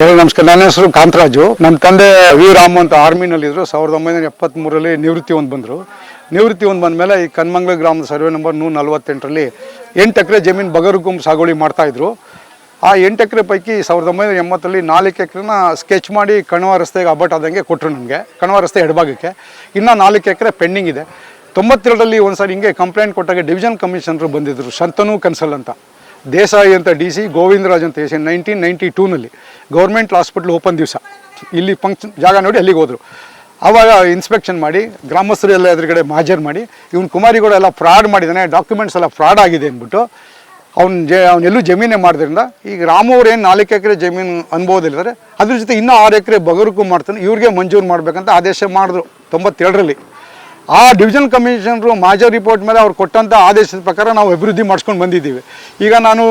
ನಮಸ್ಕಾರ. ನನ್ನ ಹೆಸರು ಕಾಂತರಾಜು. ನಮ್ಮ ತಂದೆ ವಿ ರಾಮ್ ಅಂತ ಆರ್ಮಿನಲ್ಲಿದ್ದರು ಸಾವಿರದ ಒಂಬೈನೂರ ಎಪ್ಪತ್ತ್ಮೂರರಲ್ಲಿ ನಿವೃತ್ತಿ ಒಂದು ಬಂದರು. ನಿವೃತ್ತಿ ಒಂದು ಬಂದಮೇಲೆ ಈ ಕನ್ಮಂಗ್ಲ ಗ್ರಾಮದ ಸರ್ವೆ ನಂಬರ್ ನೂರ ನಲ್ವತ್ತೆಂಟರಲ್ಲಿ ಎಂಟು ಎಕರೆ ಜಮೀನು ಬಗರುಗುಂಬ್ ಸಾಗುವಳಿ ಮಾಡ್ತಾಯಿದ್ರು ಆ ಎಂಟು ಎಕರೆ ಪೈಕಿ ಸಾವಿರದ ಒಂಬೈನೂರ ಎಂಬತ್ತರಲ್ಲಿ ನಾಲ್ಕು ಎಕರೆನ ಸ್ಕೆಚ್ ಮಾಡಿ ಕಣವ ರಸ್ತೆಗೆ ಅಬ್ಬಟ್ ಆದಂಗೆ ಕೊಟ್ಟರು ನಮಗೆ. ಕಣವ ರಸ್ತೆ ಎಡಭಾಗಕ್ಕೆ. ಇನ್ನು ನಾಲ್ಕು ಎಕರೆ ಪೆಂಡಿಂಗ್ ಇದೆ. ತೊಂಬತ್ತೆರಡರಲ್ಲಿ ಒಂದು ಸಾರಿ ಹಿಂಗೆ ಕಂಪ್ಲೇಂಟ್ ಕೊಟ್ಟಾಗ ಡಿವಿಷನ್ ಕಮಿಷನರು ಬಂದಿದ್ದರು ಶಂತನು ಕನ್ಸಲ್ ಅಂತ. ದೇಸಾಯಿ ಅಂತ ಡಿ ಸಿ, ಗೋವಿಂದರಾಜ್ ಅಂತ ಎಸ್ ನೈನ್ಟೀನ್ ನೈಂಟಿ ಟೂನಲ್ಲಿ ಗೌರ್ಮೆಂಟ್ ಹಾಸ್ಪಿಟ್ಲ್ ಓಪನ್ ದಿವಸ. ಇಲ್ಲಿ ಫಂಕ್ಷನ್ ಜಾಗ ನೋಡಿ ಅಲ್ಲಿಗೆ ಹೋದರು. ಆವಾಗ ಇನ್ಸ್ಪೆಕ್ಷನ್ ಮಾಡಿ ಗ್ರಾಮಸ್ಥರು ಎಲ್ಲ ಎದುರುಗಡೆ ಮಾಜರ್ ಮಾಡಿ, ಇವನು ಕುಮಾರಿಗೌಡ ಎಲ್ಲ ಫ್ರಾಡ್ ಮಾಡಿದ್ದಾನೆ ಡಾಕ್ಯುಮೆಂಟ್ಸ್ ಎಲ್ಲ ಫ್ರಾಡ್ ಆಗಿದೆ ಅಂದ್ಬಿಟ್ಟು, ಅವ್ನು ಜ ಅವನೆಲ್ಲೂ ಜಮೀನೇ ಮಾಡಿದ್ರಿಂದ ಈಗ ರಾಮವ್ರು ಏನು ನಾಲ್ಕು ಎಕರೆ ಜಮೀನು ಅನ್ಬೋದಿಲ್ಲದ್ರೆ ಅದ್ರ ಜೊತೆ ಇನ್ನೂ ಆರು ಎಕರೆ ಬಗರುಕು ಮಾಡ್ತಾನೆ, ಇವ್ರಿಗೆ ಮಂಜೂರು ಮಾಡಬೇಕಂತ ಆದೇಶ ಮಾಡಿದ್ರು ತೊಂಬತ್ತೇಳರಲ್ಲಿ ಆ ಡಿವಿಷನ್ ಕಮಿಷನರು ಮಾಜರ್ ರಿಪೋರ್ಟ್ ಮೇಲೆ ಅವ್ರು ಕೊಟ್ಟಂಥ ಆದೇಶದ ಪ್ರಕಾರ ನಾವು ಅಭಿವೃದ್ಧಿ ಮಾಡ್ಸ್ಕೊಂಡು ಬಂದಿದ್ದೀವಿ. ಈಗ ನಾನು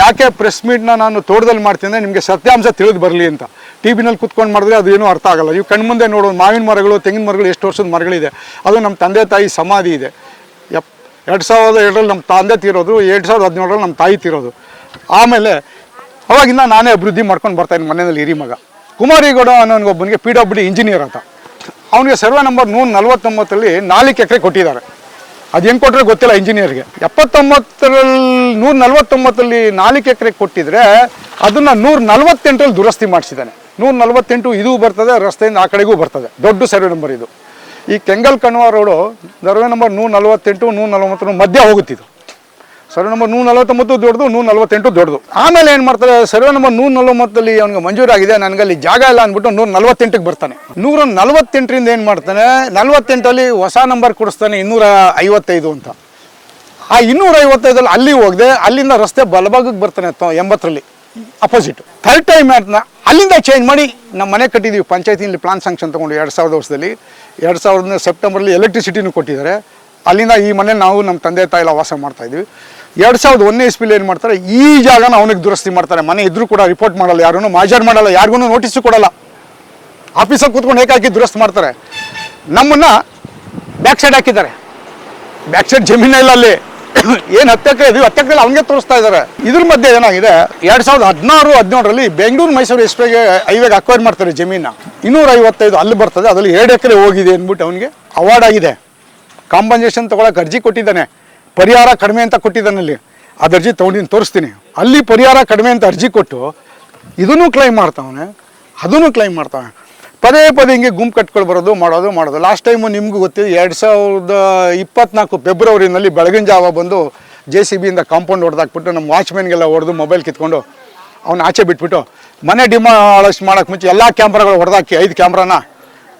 ಯಾಕೆ ಪ್ರೆಸ್ ಮೀಟ್ನ ನಾನು ತೋಟದಲ್ಲಿ ಮಾಡ್ತೀನಿ ನಿಮಗೆ ಸತ್ಯಾಂಶ ತಿಳಿದು ಬರಲಿ ಅಂತ. ಟಿ ವಿನಲ್ಲಿ ಕುತ್ಕೊಂಡು ಮಾಡಿದ್ರೆ ಅದು ಏನೂ ಅರ್ಥ ಆಗಲ್ಲ. ನೀವು ಕಣ್ಮುಂದೆ ನೋಡೋದು ಮಾವಿನ ಮರಗಳು, ತೆಂಗಿನ ಮರಗಳು ಎಷ್ಟು ವರ್ಷದ ಮರಗಳಿದೆ. ಅದು ನಮ್ಮ ತಂದೆ ತಾಯಿ ಸಮಾಧಿ ಇದೆ. ಎಪ್ ಎರಡು ಸಾವಿರದ ಎರಡರಲ್ಲಿ ನಮ್ಮ ತಂದೆ ತೀರೋದು, ಎರಡು ಸಾವಿರದ ಹದಿನೇಳರಲ್ಲಿ ನಮ್ಮ ತಾಯಿ ತೀರೋದು. ಆಮೇಲೆ ಅವಾಗಿಂದ ನಾನೇ ಅಭಿವೃದ್ಧಿ ಮಾಡ್ಕೊಂಡು ಬರ್ತಾಯಿದ್ದೀನಿ ಮನೆಯಲ್ಲಿ ಹಿರಿ ಮಗ ಕುಮಾರಿಗೌಡ ಅನ್ನೋನಿಗೊಬ್ಬನಿಗೆ ಪಿ ಡಬ್ಲ್ಯೂ ಡಿ ಇಂಜಿನಿಯರ್ ಅಂತ. ಅವನಿಗೆ ಸರ್ವೆ ನಂಬರ್ ನೂರ ನಲ್ವತ್ತೊಂಬತ್ತರಲ್ಲಿ ನಾಲ್ಕು ಎಕರೆ ಕೊಟ್ಟಿದ್ದಾರೆ. ಅದು ಹೆಂಗೆ ಕೊಟ್ಟರೆ ಗೊತ್ತಿಲ್ಲ ಇಂಜಿನಿಯರ್ಗೆ ಎಪ್ಪತ್ತೊಂಬತ್ತರಲ್ಲಿ ನೂರ ನಲ್ವತ್ತೊಂಬತ್ತರಲ್ಲಿ ನಾಲ್ಕು ಎಕರೆ ಕೊಟ್ಟಿದ್ರೆ ಅದನ್ನು ನೂರ ನಲ್ವತ್ತೆಂಟರಲ್ಲಿ ದುರಸ್ತಿ ಮಾಡಿಸಿದ್ದಾನೆ. ನೂರ ನಲ್ವತ್ತೆಂಟು ಇದು ಬರ್ತದೆ, ರಸ್ತೆಯಿಂದ ಆ ಕಡೆಗೂ ಬರ್ತದೆ. ದೊಡ್ಡ ಸರ್ವೆ ನಂಬರ್ ಇದು. ಈ Kengal Kanva road survey number ನೂರ ನಲ್ವತ್ತೆಂಟು, ನೂರ ನಲ್ವತ್ತರ ಮಧ್ಯ ಹೋಗುತ್ತಿದ್ದು. ಸರ್ವೆ ನಂಬರ್ ನೂರ ನಲವತ್ತೊಂಬತ್ತು ದೊಡ್ಡದು ನೂರ ನಲವತ್ತೆಂಟು ದೊಡ್ಡದು. ಆಮೇಲೆ ಏನು ಮಾಡ್ತಾರೆ, ಸರ್ವೆ ನಂಬರ್ ನೂರ ನಲ್ವತ್ತಲ್ಲಿ ಅವ್ನಿಗೆ ಮಂಜೂರಾಗಿದೆ ನನಗಲ್ಲಿ ಜಾಗ ಇಲ್ಲ ಅಂದ್ಬಿಟ್ಟು ನೂರ ನಲವತ್ತೆಂಟಿಗೆ ಬರ್ತಾನೆ. ನೂರ ನಲವತ್ತೆಂಟರಿಂದ ಏನು ಮಾಡ್ತಾನೆ, ನಲವತ್ತೆಂಟಲ್ಲಿ ಹೊಸ ನಂಬರ್ ಕೊಡಿಸ್ತಾನೆ ಇನ್ನೂರ ಐವತ್ತೈದು ಅಂತ. ಆ ಇನ್ನೂರ ಐವತ್ತೈದಲ್ಲಿ ಅಲ್ಲಿ ಹೋಗದೆ, ಅಲ್ಲಿಂದ ರಸ್ತೆ ಬಲಭಾಗಕ್ಕೆ ಬರ್ತಾನೆ ಎಂಬತ್ತರಲ್ಲಿ ಅಪೋಸಿಟ್ ಥರ್ಡ್ ಟೈಮ್ ಅದನ್ನ ಅಲ್ಲಿಂದ ಚೇಂಜ್ ಮಾಡಿ, ನಮ್ಮ ಮನೆ ಕಟ್ಟಿದ್ದೀವಿ, ಪಂಚಾಯತಿನಲ್ಲಿ ಪ್ಲಾನ್ ಸ್ಯಾಂಕ್ಷನ್ ತೊಗೊಂಡು ಎರಡು ಸಾವಿರದ ವರ್ಷದಲ್ಲಿ. ಎರಡು ಸಾವಿರದ ಸೆಪ್ಟೆಂಬರಲ್ಲಿ ಎಲೆಕ್ಟ್ರಿಸಿಟಿನೂ ಕೊಟ್ಟಿದ್ದಾರೆ. ಅಲ್ಲಿಂದ ಈ ಮನೆ ನಾವು ನಮ್ಮ ತಂದೆ ತಾಯಿ ಎಲ್ಲ ವಾಸ ಮಾಡ್ತಾ ಇದ್ವಿ. ಎರಡು ಸಾವಿರದ ಒಂದನೇ ಇಸ್ಪಿಲಿ ಏನು ಮಾಡ್ತಾರೆ, ಈ ಜಾಗನ ಅವನಿಗೆ ದುರಸ್ತಿ ಮಾಡ್ತಾರೆ. ಮನೆ ಇದ್ರೂ ಕೂಡ ರಿಪೋರ್ಟ್ ಮಾಡಲ್ಲ ಯಾರೂ ಮಾಜರ್ ಮಾಡಲ್ಲ, ಯಾರಿಗೂ ನೋಟಿಸು ಕೊಡಲ್ಲ. ಆಫೀಸಲ್ಲಿ ಕೂತ್ಕೊಂಡು ಹೇಗಾಕಿ ದುರಸ್ತಿ ಮಾಡ್ತಾರೆ. ನಮ್ಮನ್ನ ಬ್ಯಾಕ್ ಸೈಡ್ ಹಾಕಿದ್ದಾರೆ. ಬ್ಯಾಕ್ ಸೈಡ್ ಜಮೀನ ಇಲ್ಲ ಅಲ್ಲಿ. ಏನು ಹತ್ತಕ್ಕೆ ಎಕರೆ ಇದೀವಿ ಅವನಿಗೆ ತೋರಿಸ್ತಾ ಇದ್ದಾರೆ. ಇದ್ರ ಮಧ್ಯೆ ಏನಾಗಿದೆ, ಎರಡು ಸಾವಿರದ ಹದಿನಾರು, ಹದಿನೇಳರಲ್ಲಿ ಬೆಂಗಳೂರು ಮೈಸೂರು ಎಸ್ಪೇಗೆ ಐವೇಗೆ ಅಕ್ವೈರ್ ಮಾಡ್ತಾರೆ ಜಮೀನ. ಇನ್ನೂರ ಐವತ್ತೈದು ಅಲ್ಲಿ ಬರ್ತದೆ, ಅದರಲ್ಲಿ ಎರಡು ಎಕರೆ ಹೋಗಿದೆ ಅಂದ್ಬಿಟ್ಟು ಅವನಿಗೆ ಅವಾರ್ಡ್ ಆಗಿದೆ. ಕಾಂಪನ್ಸೇಷನ್ ತೊಗೊಳಕ್ಕೆ ಅರ್ಜಿ ಕೊಟ್ಟಿದ್ದಾನೆ. ಪರಿಹಾರ ಕಡಿಮೆ ಅಂತ ಕೊಟ್ಟಿದ್ದಾನೆ ಅಲ್ಲಿ. ಅದು ಅರ್ಜಿ ತೊಗೊಂಡಿನ ತೋರಿಸ್ತೀನಿ. ಅಲ್ಲಿ ಪರಿಹಾರ ಕಡಿಮೆ ಅಂತ ಅರ್ಜಿ ಕೊಟ್ಟು ಇದನ್ನು ಕ್ಲೈಮ್ ಮಾಡ್ತಾವನೆ, ಅದನ್ನು ಕ್ಲೈಮ್ ಮಾಡ್ತಾವೆ ಪದೇ ಪದೇ ಹಿಂಗೆ ಗುಂಪು ಕಟ್ಕೊಂಡು ಬರೋದು, ಮಾಡೋದು ಮಾಡೋದು. ಲಾಸ್ಟ್ ಟೈಮು ನಿಮಗೂ ಗೊತ್ತಿದೆ ಎರಡು ಸಾವಿರದ ಇಪ್ಪತ್ನಾಲ್ಕು ಫೆಬ್ರವರಿನಲ್ಲಿ ಬೆಳಗಿನ ಜಾವ ಬಂದು ಜೆ ಸಿ ಬಿಯಿಂದ ಕಾಂಪೌಂಡ್ ಹೊಡೆದಾಕ್ಬಿಟ್ಟು ನಮ್ಮ ವಾಚ್ಮೆನ್ಗೆಲ್ಲ ಹೊಡೆದು ಮೊಬೈಲ್ ಕಿತ್ಕೊಂಡು ಅವ್ನ ಆಚೆ ಬಿಟ್ಬಿಟ್ಟು ಮನೆ ಡಿಮಾಲಿಶ್ ಮಾಡೋಕ್ಕೆ ಮುಂಚೆ ಎಲ್ಲ ಕ್ಯಾಮ್ರಾಗಳು ಹೊಡೆದಾಕಿ ಐದು ಕ್ಯಾಮ್ರಾನ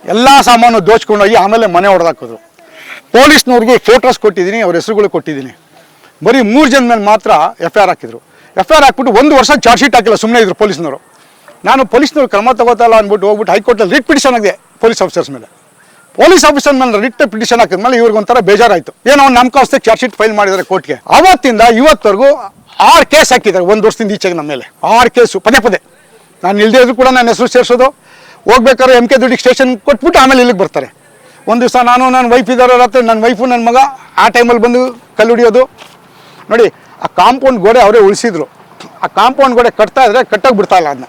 ಎಲ್ಲ ಸಾಮಾನು ದೋಚ್ಕೊಂಡೋಗಿ ಆಮೇಲೆ ಮನೆ ಹೊಡೆದಾಕಿದ್ರು ಪೊಲೀಸ್ನವ್ರಿಗೆ ಫೋಟೋಸ್ ಕೊಟ್ಟಿದ್ದೀನಿ, ಅವ್ರ ಹೆಸರುಗಳು ಕೊಟ್ಟಿದ್ದೀನಿ. ಬರೀ ಮೂರು ಜನ ಮೇಲೆ ಮಾತ್ರ ಎಫ್ ಐ ಆರ್ ಹಾಕಿದ್ರು. ಎಫ್ ಐ ಆರ್ ಹಾಕ್ಬಿಟ್ಟು ಒಂದು ವರ್ಷ ಚಾರ್ಜ್ ಶೀಟ್ ಹಾಕಿಲ್ಲ ಸುಮ್ಮನೆ ಇದ್ರು ಪೊಲೀಸ್ನವರು. ನಾನು ಪೊಲೀಸ್ನವ್ರು ಕ್ರಮ ತಗೋತಲ್ಲ ಅಂದ್ಬಿಟ್ಟು ಹೋಗ್ಬಿಟ್ಟು ಹೈಕೋರ್ಟಲ್ಲಿ ರಿಟ್ ಪಿಟಿಷನ್ ಆಗಿದೆ ಪೊಲೀಸ್ ಆಫೀಸರ್ಸ್ ಮೇಲೆ. ಪೊಲೀಸ್ ಆಫೀಸರ್ ಮೇಲೆ ರಿಟ್ ಪಿಟಿಷನ್ ಹಾಕಿದ್ಮೇಲೆ ಇವ್ರಿಗೆ ಒಂಥರ ಬೇಜಾರಾಯಿತು. ಏನೋ ಅವ್ನು ನಮ್ಮ ಕಾಸ್ತೆ ಚಾರ್ಜ್ ಶೀಟ್ ಫೈಲ್ ಮಾಡಿದ್ದಾರೆ ಕೋರ್ಟ್ಗೆ. ಅವತ್ತಿಂದ ಇವತ್ತವರೆಗೂ ಆರು ಕೇಸ್ ಹಾಕಿದ್ದಾರೆ, ಒಂದು ವರ್ಷದಿಂದ ಈಚೆಗೆ ನಮ್ಮ ಮೇಲೆ. ಆರು ಕೇಸು, ಪದೇ ಪದೇ. ನಾನು ಇಲ್ಲದೇ ಇದ್ರು ಕೂಡ ನನ್ನ ಹೆಸರು ಸೇರಿಸೋದು. ಹೋಗ್ಬೇಕಾದ್ರೆ ಎಂ ಕೆ ದುಡ್ಡಿಗೆ ಸ್ಟೇಷನ್ ಕೊಟ್ಬಿಟ್ಟು ಆಮೇಲೆ ಇಲ್ಲಿಗೆ ಬರ್ತಾರೆ. ಒಂದು ದಿವಸ ನಾನು ನನ್ನ ವೈಫ್ ಇದ್ದಾರೋ ನನ್ನ ವೈಫು ನನ್ನ ಮಗ ಆ ಟೈಮಲ್ಲಿ ಬಂದು ಕಲ್ಲು ಹಿಡಿಯೋದು. ನೋಡಿ, ಆ ಕಾಂಪೌಂಡ್ ಗೋಡೆ ಅವರೇ ಉಳಿಸಿದ್ರು. ಆ ಕಾಂಪೌಂಡ್ ಗೋಡೆ ಕಟ್ತಾ ಇದ್ರೆ ಕಟ್ಟೋಕೆ ಬಿಡ್ತಾ ಇಲ್ಲ ಅದನ್ನ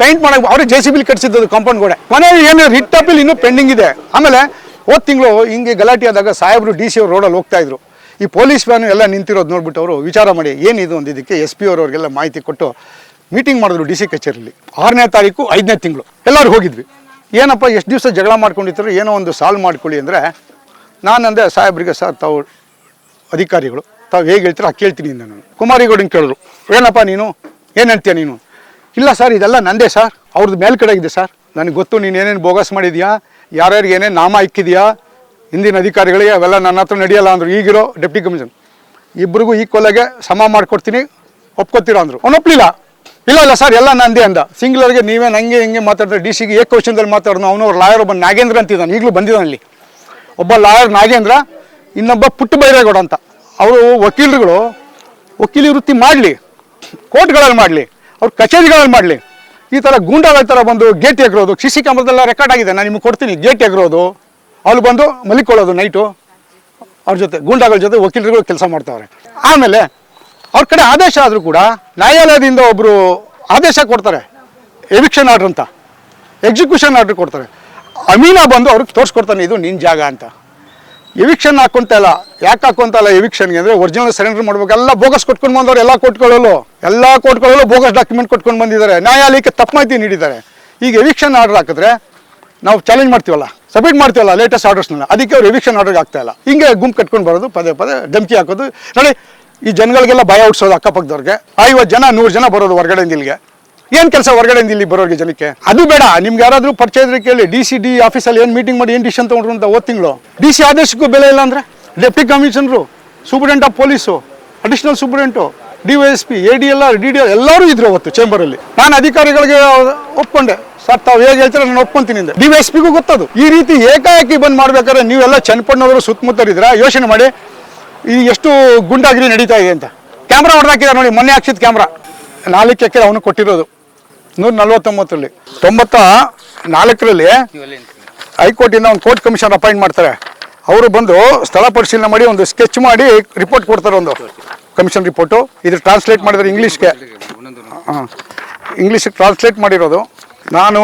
ಪೇಂಟ್ ಮಾಡೋಕೆ ಅವರೇ ಜೆ ಸಿ ಬಿಲ್ ಕಟ್ಸಿದ್ದು ಕಾಂಪೌಂಡ್ ಗೋಡೆ. ಕೊನೆಗೆ ಏನು ರಿಟ್ ಅಪೀಲ್ ಇನ್ನೂ ಪೆಂಡಿಂಗ್ ಇದೆ. ಆಮೇಲೆ ಹೋದ ತಿಂಗಳು ಹಿಂಗೆ ಗಲಾಟೆ ಆದಾಗ ಸಾಹೇಬರು ಡಿ ಸಿ ಅವ್ರು ರೋಡಲ್ಲಿ ಹೋಗ್ತಾ ಇದ್ರು. ಈ ಪೊಲೀಸ್ ವ್ಯಾನು ಎಲ್ಲ ನಿಂತಿರೋದು ನೋಡ್ಬಿಟ್ಟು ಅವರು ವಿಚಾರ ಮಾಡಿ ಏನಿದು ಒಂದು ಇದಕ್ಕೆ ಎಸ್ ಪಿ ಅವ್ರವ್ರಿಗೆಲ್ಲ ಮಾಹಿತಿ ಕೊಟ್ಟು ಮೀಟಿಂಗ್ ಮಾಡಿದ್ರು ಡಿ ಸಿ ಕಚೇರಿಯಲ್ಲಿ ಆರನೇ ತಾರೀಕು, ಐದನೇ ತಿಂಗಳು. ಎಲ್ಲರೂ ಹೋಗಿದ್ವಿ. ಏನಪ್ಪ ಎಷ್ಟು ದಿವಸ ಜಗಳ ಮಾಡ್ಕೊಂಡಿದ್ರು ಏನೋ ಒಂದು ಸಾಲ್ವ್ ಮಾಡ್ಕೊಳ್ಳಿ ಅಂದರೆ ನಾನಂದೆ ಸಾಹೇಬ್ರಿಗೆ ಸರ್ ತಾವು ಅಧಿಕಾರಿಗಳು, ತಾವು ಹೇಗೆ ಹೇಳ್ತೀರೋ ಆ ಕೇಳ್ತೀನಿ ನಾನು. ಕುಮಾರಿಗೌಡನ್ ಕೇಳಿದ್ರು, ಏನಪ್ಪ ನೀನು, ಏನು ಹೇಳ್ತೀಯ ನೀನು? ಇಲ್ಲ ಸರ್, ಇದೆಲ್ಲ ನಂದೇ ಸರ್ ಅವ್ರದ್ದು ಮೇಲ್ಕಡೆ ಇದೆ ಸರ್. ನನಗೆ ಗೊತ್ತು, ನೀನು ಏನೇನು ಬೋಗಸ್ ಮಾಡಿದ್ಯಾ? ಯಾರ್ಯಾರಿಗೆ ಏನೇನು ನಾಮ ಇಕ್ಕಿದ್ಯಾ ಹಿಂದಿನ ಅಧಿಕಾರಿಗಳಿಗೆ ಅವೆಲ್ಲ ನನ್ನ ಹತ್ರ ನಡೆಯಲ್ಲ ಅಂದರು, ಈಗಿರೋ ಡೆಪ್ಟಿ ಕಮಿಷನ್. ಇಬ್ಬರಿಗೂ ಈಕ್ವಲಾಗೆ ಸಮ ಮಾಡಿಕೊಡ್ತೀನಿ, ಒಪ್ಕೊತೀರ ಅಂದರು. ಒನ್ ಒಪ್ಪಲಿಲ್ಲ ಇಲ್ಲ ಇಲ್ಲ ಸರ್, ಎಲ್ಲ ನಂದೇ ಅಂದ. ಸಿಂಗ್ಲರ್ಗೆ ನೀವೇ ನಂಗೆ ಹಿಂಗೆ ಮಾತಾಡ್ತಾರೆ. ಡಿ ಸಿಗೆ ಏಕ ಕ್ವಶನ್ದಲ್ಲಿ ಮಾತಾಡೋನು ಅವನು ಅವ್ರ ಲಾಯರ್ ಒಬ್ಬ ನಾಗೇಂದ್ರ ಅಂತಿದ್ದಾನೆ. ಈಗಲೂ ಬಂದಿದ್ದಾನೆ ಅಲ್ಲಿ. ಒಬ್ಬ ಲಾಯರ್ ನಾಗೇಂದ್ರ, ಇನ್ನೊಬ್ಬ ಪುಟ್ಟ ಬೈರೇಗೌಡ ಅಂತ. ಅವರು ವಕೀಲರುಗಳು, ವಕೀಲಿ ವೃತ್ತಿ ಮಾಡಲಿ, ಕೋರ್ಟ್ಗಳಲ್ಲಿ ಮಾಡಲಿ, ಅವ್ರ ಕಚೇರಿಗಳಲ್ಲಿ ಮಾಡಲಿ. ಈ ಥರ ಗೂಂಡಾಗಳ ಥರ ಬಂದು ಗೇಟ್ ಎಗ್ರೋದು. ಸಿ ಸಿ ಕ್ಯಾಮ್ರದೆಲ್ಲ ರೆಕಾರ್ಡ್ ಆಗಿದೆ. ನಾನು ನಿಮಗೆ ಕೊಡ್ತೀನಿ. ಗೇಟ್ ಎಗ್ರೋದು. ಅಲ್ಲಿ ಬಂದು ಮಲಿಕೊಳ್ಳೋದು ನೈಟು ಅವ್ರ ಜೊತೆ, ಗೂಂಡಾಗಳ ಜೊತೆ ವಕೀಲರುಗಳು ಕೆಲಸ ಮಾಡ್ತಾವ್ರೆ. ಆಮೇಲೆ ಅವ್ರ ಕಡೆ ಆದೇಶ ಆದರೂ ಕೂಡ ನ್ಯಾಯಾಲಯದಿಂದ ಒಬ್ಬರು ಆದೇಶ ಕೊಡ್ತಾರೆ. ಎವಿಕ್ಷನ್ ಆರ್ಡ್ರ್ ಅಂತ. ಎಕ್ಸಿಕ್ಯೂಷನ್ ಆರ್ಡ್ರ್ ಕೊಡ್ತಾರೆ. ಅಮೀನಾ ಬಂದು ಅವ್ರಿಗೆ ತೋರಿಸ್ಕೊಡ್ತಾನೆ, ಇದು ನಿನ್ನ ಜಾಗ ಅಂತ. ಎವಿಕ್ಷನ್ ಹಾಕೊಂತ ಇಲ್ಲ ಯಾಕೆ ಹಾಕೊಂತ ಇಲ್ಲ ಎವಿಕ್ಷನ್ಗೆ ಅಂದರೆ ಒರಿಜಿನಲ್ ಸರೆಂಡರ್ ಮಾಡ್ಬೇಕು. ಎಲ್ಲ ಬೋಗಸ್ ಕೊಟ್ಕೊಂಡು ಬಂದವ್ರು, ಎಲ್ಲ ಕೊಟ್ಕೊಳ್ಳಲು. ಎಲ್ಲ ಕೊಟ್ಕೊಳ್ಳಲು ಬೋಗಸ್ ಡಾಕ್ಯುಮೆಂಟ್ ಕೊಟ್ಕೊಂಡು ಬಂದಿದ್ದಾರೆ. ನ್ಯಾಯಾಲಯಕ್ಕೆ ತಪ್ಪು ಮಾಹಿತಿ ನೀಡಿದ್ದಾರೆ. ಈಗ ಎವಿಕ್ಷನ್ ಆರ್ಡರ್ ಹಾಕಿದ್ರೆ ನಾವು ಚಾಲೆಂಜ್ ಮಾಡ್ತೀವಲ್ಲ ಸಬ್ಮಿಟ್ ಮಾಡ್ತೀವಲ್ಲ ಲೇಟೆಸ್ಟ್ ಆರ್ಡರ್ಸ್ನ ಅದಕ್ಕೆ ಅವ್ರು ಎವಿಕ್ಷನ್ ಆರ್ಡರ್ಗೆ ಆಗ್ತಾ ಇಲ್ಲ. ಹಿಂಗೆ ಗುಂಪು ಕಟ್ಕೊಂಡು ಬರೋದು, ಪದೇ ಪದೇ ಧಮಕಿ ಹಾಕೋದು. ನೋಡಿ ಈ ಜನಗಳಿಗೆಲ್ಲ ಭಯ ಹುಟ್ಟಿಸೋದು ಅಕ್ಕಪಕ್ಕದವ್ರಿಗೆ. ಐವತ್ತು ಜನ, ನೂರು ಜನ ಬರೋದು ಹೊರಗಡೆಯಿಂದ ಇಲ್ಲಿಗೆ. ಏನು ಕೆಲಸ ಹೊರಗಡೆಯಿಂದ ಇಲ್ಲಿ ಬರೋರಿಗೆ ಜನಕ್ಕೆ? ಅದು ಬೇಡ, ನಿಮ್ಗೆ ಯಾರಾದರೂ ಪರಿಚಯ ಕೇಳಿ. ಡಿ ಸಿ ಡಿ ಆಫೀಸಲ್ಲಿ ಏನು ಮೀಟಿಂಗ್ ಮಾಡಿ, ಏನು ಡಿಸಿಷನ್ ತೊಗೊಂಡ್ರು ಅಂತ ಓದ್ ತಿಂಗಳು. ಡಿ ಸಿ ಆದೇಶಕ್ಕೂ ಬೆಲೆ ಇಲ್ಲ ಅಂದರೆ? Deputy commissioner superintendent of police additional superintendent D Y S P A D L R D D L ಎಲ್ಲರೂ ಇದ್ರು ಅವತ್ತು ಚೇಂಬರಲ್ಲಿ ನಾನು ಅಧಿಕಾರಿಗಳಿಗೆ ಒಪ್ಕೊಂಡೆ. ಸರ್, ತಾವು ಹೇಗೆ ಹೇಳ್ತಾರೆ? ನಾನು ಒಪ್ಕೊಂತೀನಿ ಡಿ ವೈ ಎಸ್ ಪಿಗೂ ಗೊತ್ತದು. ಈ ರೀತಿ ಏಕಾಏಕಿ ಬಂದ್ ಮಾಡ್ಬೇಕಾದ್ರೆ ನೀವೆಲ್ಲ ಚನ್ನಪಣ್ಣವರು ಸುತ್ತಮುತ್ತಲಿದ್ರ ಯೋಚನೆ ಮಾಡಿ. ಈ ಎಷ್ಟು ಗುಂಡಾಗಿರಿ ನಡೀತಾ ಇದೆ ಅಂತ. ಕ್ಯಾಮ್ರಾ ಹೊಡೆದಾಕಿದ್ದಾರೆ ನೋಡಿ, ಮೊನ್ನೆ ಹಾಕ್ಸಿದ ಕ್ಯಾಮ್ರಾ ನಾಲ್ಕು ಎಕರೆ ಅವನು ಕೊಟ್ಟಿರೋದು. ನೂರ ನಲ್ವತ್ತೊಂಬತ್ತರಲ್ಲಿ. ತೊಂಬತ್ತ ನಾಲ್ಕರಲ್ಲಿ ಹೈಕೋರ್ಟಿಂದ ಒಂದು ಕೋರ್ಟ್ ಕಮಿಷನ್ ಅಪಾಯಿಂಟ್ ಮಾಡ್ತಾರೆ. ಅವರು ಬಂದು ಸ್ಥಳ ಪರಿಶೀಲನೆ ಮಾಡಿ ಒಂದು ಸ್ಕೆಚ್ ಮಾಡಿ ರಿಪೋರ್ಟ್ ಕೊಡ್ತಾರೆ ಒಂದು ಕಮಿಷನ್ ರಿಪೋರ್ಟು. ಇದು ಟ್ರಾನ್ಸ್ಲೇಟ್ ಮಾಡಿದ್ರೆ ಇಂಗ್ಲೀಷ್ಗೆ ಹಾಂ. ಇಂಗ್ಲೀಷಿಗೆ ಟ್ರಾನ್ಸ್ಲೇಟ್ ಮಾಡಿರೋದು. ನಾನು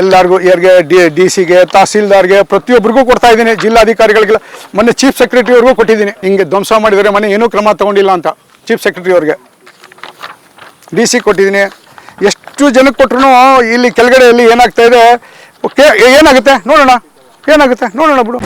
ಎಲ್ಲರಿಗೂ ಯಾರಿಗೆ ಡಿ ಡಿ ಸಿಗೆ ತಹಸೀಲ್ದಾರ್ಗೆ ಪ್ರತಿಯೊಬ್ಬರಿಗೂ ಕೊಡ್ತಾ ಇದ್ದೀನಿ. ಜಿಲ್ಲಾಧಿಕಾರಿಗಳಿಗೆಲ್ಲ ಮೊನ್ನೆ ಚೀಫ್ ಸೆಕ್ರೆಟರಿವ್ರಿಗೂ ಕೊಟ್ಟಿದ್ದೀನಿ. ಹಿಂಗೆ ಧ್ವಂಸ ಮಾಡಿದರೆ ಮನೆ ಏನೂ ಕ್ರಮ ತಗೊಂಡಿಲ್ಲ ಅಂತ ಚೀಫ್ ಸೆಕ್ರೆಟರಿ ಅವ್ರಿಗೆ. ಡಿ ಸಿ ಕೊಟ್ಟಿದ್ದೀನಿ. ಎಷ್ಟು ಜನಕ್ಕೆ ಕೊಟ್ರು ಇಲ್ಲಿ ಕೆಳಗಡೆಯಲ್ಲಿ ಏನಾಗ್ತಾ ಇದೆ? ಏನಾಗುತ್ತೆ? ನೋಡೋಣ. ಏನಾಗುತ್ತೆ? ನೋಡೋಣ ಬಿಡು.